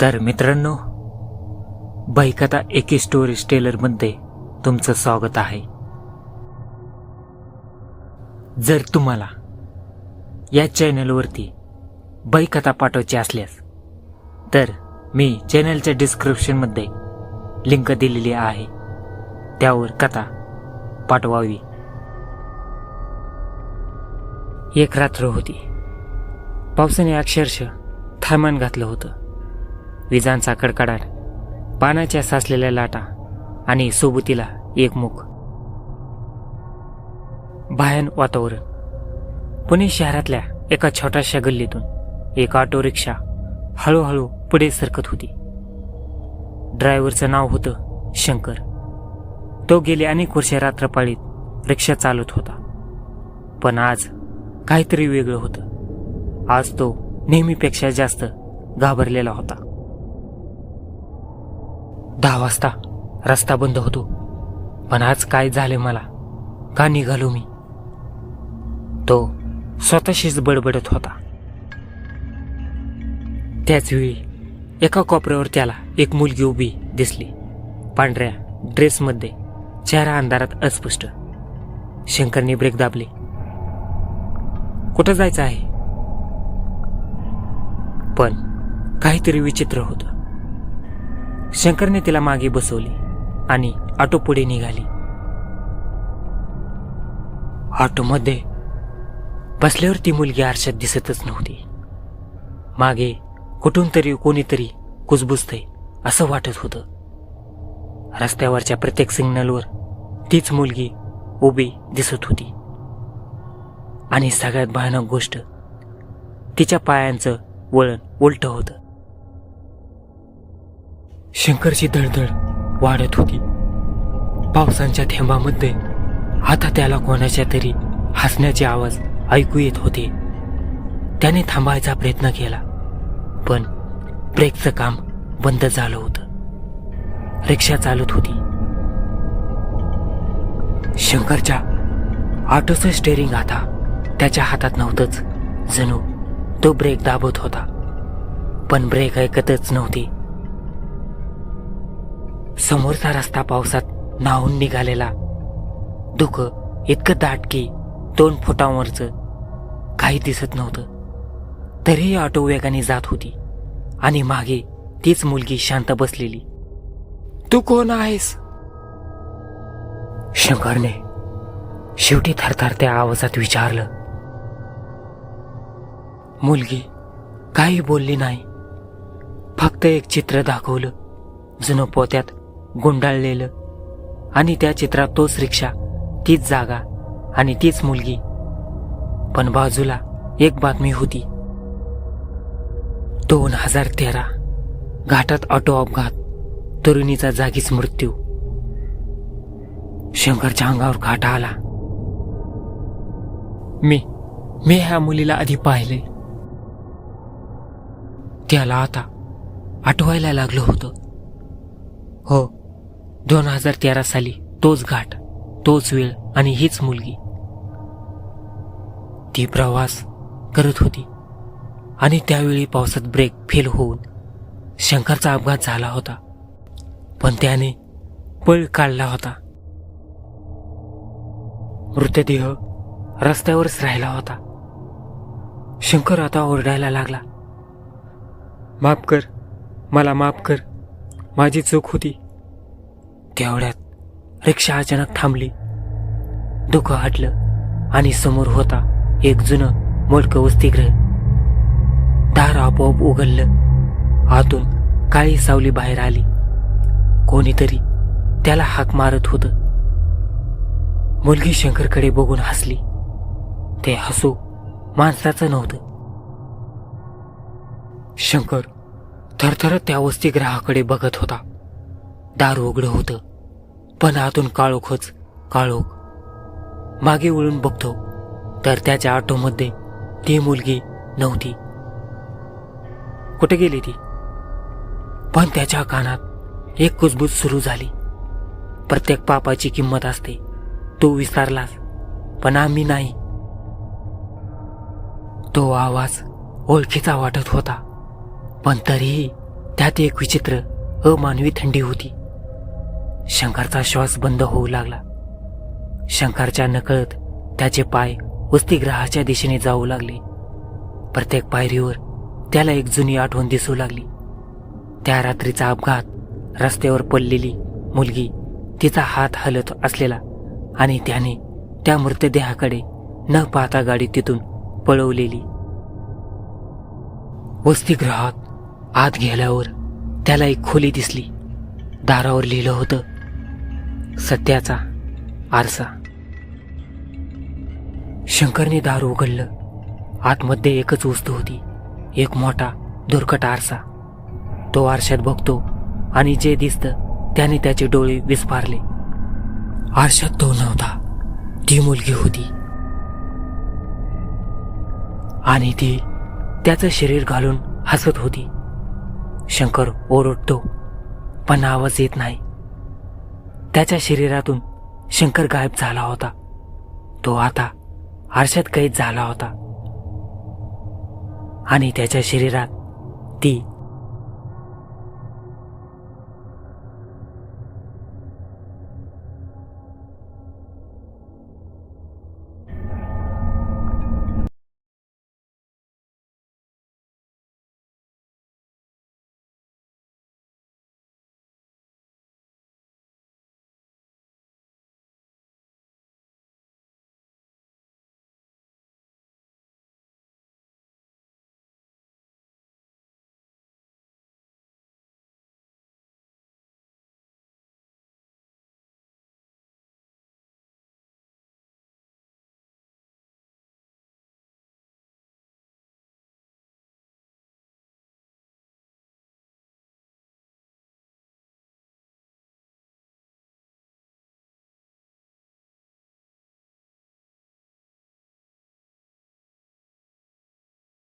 तर मित्रांनो बैकथा एके स्टोरीज टेलरमध्ये तुमचं स्वागत आहे. जर तुम्हाला या चॅनलवरती बैकथा पाठवायची असल्यास तर मी चॅनलच्या डिस्क्रिप्शनमध्ये लिंक दिलेली आहे. त्यावर कथा पाठवावी. एक रात्र होती. पावसाने अक्षरशः थायमान घातलं होतं. विजांचा कडकडाट पाण्याच्या साचलेल्या लाटा आणि सोबतीला एक मुख भयान वातावरण. पुणे शहरातल्या एका छोट्याशा गल्लीतून एक ऑटो रिक्षा हळूहळू पुढे सरकत होती. ड्रायव्हरचं नाव होतं शंकर. तो गेले अनेक वर्षे रात्रपाळीत रिक्षा चालवत होता. पण आज काहीतरी वेगळं होतं. आज तो नेहमीपेक्षा जास्त घाबरलेला होता. दहा वाजता रस्ता बंद होतो. पण आज काय झाले मला? का निघालो मी? तो स्वतःशीच बडबडत होता. त्याचवेळी एका कोपऱ्यावर त्याला एक मुलगी उभी दिसली. पांढऱ्या ड्रेसमध्ये चेहरा अंधारात अस्पष्ट. शंकरने ब्रेक दाबले. कुठं जायचं आहे? पण काहीतरी विचित्र होतं. शंकरने तिला मागे बसवले आणि ऑटो पुढे निघाली. ऑटोमध्ये बसल्यावर ती मुलगी आरशात दिसतच नव्हती. मागे कुठून तरी कोणीतरी कुजबुजतंय असं वाटत होतं. रस्त्यावरच्या प्रत्येक सिग्नलवर तीच मुलगी उभी दिसत होती. आणि सगळ्यात भयानक गोष्ट तिच्या पायांचं वळण उलट होतं. शंकरची दळदळ वाढत होती. पावसांच्या थेंबामध्ये आता त्याला कोणाच्या तरी हसण्याचे आवाज ऐकू येत होते. त्याने थांबायचा प्रयत्न केला पण ब्रेकचं काम बंद झालं होतं. रिक्षा चालत होती. शंकरच्या ऑटोचं स्टेअरिंग आता त्याच्या हातात नव्हतंच. जणू तो ब्रेक दाबत होता पण ब्रेक ऐकतच नव्हती. समोरचा रस्ता पावसात न्हावून निघालेला. दुःख इतकं दाट की दोन फुटांवरचं काही दिसत नव्हतं. तरीही ऑटो वेगाने जात होती आणि मागे तीच मुलगी शांत बसलेली. तू कोण आहेस? शंकरने शेवटी थरथरत्या आवाजात विचारलं. मुलगी काही बोलली नाही. फक्त एक चित्र दाखवलं. जुनं पोत्यात गुंडाळलेलं. आणि त्या चित्रात तोच रिक्षा तीच जागा आणि तीच मुलगी. पण बाजूला एक बातमी होती. दोन हजार तेरा घाटात ऑटो अपघात तरुणीचा जागीच मृत्यू. शंकरच्या अंगावर घाटा आला. मी मी ह्या मुलीला आधी पाहिले. त्याला आता आठवायला लागलं होतं. हो दोन हजार तेरा साली तोच घाट तोच वेळ आणि हीच मुलगी. ती प्रवास करत होती आणि त्यावेळी पावसात ब्रेक फेल होऊन शंकरचा अपघात झाला होता. पण त्याने पळ काढला होता. मृतदेह रस्त्यावरच राहिला होता. शंकर आता ओरडायला लागला. माफ कर मला माफ कर. माझी चूक होती. तेवढ्यात रिक्षा अचानक थांबली. दुःख हटलं आणि समोर होता एक जुनं मोडकं वसतिग्रह दार आपोआप उघडलं. आतून काळी सावली बाहेर आली. कोणीतरी त्याला हाक मारत होत. मुलगी शंकरकडे बघून हसली. ते हसू माणसाचं नव्हतं. शंकर थरथरत त्या वसतिग्रहाकडे बघत होता. दार उघडं होतं. पण आतून काळोखच काळोख. मागे वळून बघतो तर त्याच्या ऑटोमध्ये ती मुलगी नव्हती. कुठे गेली ती? पण त्याच्या कानात एक कुजबूज सुरू झाली. प्रत्येक पापाची किंमत असते. तू विसरलास पण आम्ही नाही. तो आवाज ओळखीचा वाटत होता. पण तरीही त्यात एक विचित्र अमानवी थंडी होती. शंकरचा श्वास बंद होऊ लागला. शंकरच्या नकळत त्याचे पाय वसतिगृहाच्या दिशेने जाऊ लागले. प्रत्येक पायरीवर त्याला एक जुनी आठवण दिसू लागली. त्या रात्रीचा अपघात रस्त्यावर पडलेली मुलगी तिचा हात हलत असलेला आणि त्याने त्या मृतदेहाकडे न पाहता गाडी तिथून पळवलेली. वसतिगृहात आत गेल्यावर त्याला एक खोली दिसली. दारावर लिहिलं होतं सत्याचा आरसा. शंकरने दार उघडलं. आतमध्ये एकच वस्तू होती. एक मोठा दुर्कट आरसा. तो आरशात बघतो आणि जे दिसतं त्याने त्याचे डोळे विस्फारले. आरशात तो नव्हता. ती मुलगी होती. आणि ती त्याचं शरीर घालून हसत होती. शंकर ओरडतो पण आवाज येत नाही. त्याच्या शरीरातून शंकर गायब झाला होता. तो आता आरशात कैद झाला होता. आणि त्याच्या शरीरात ती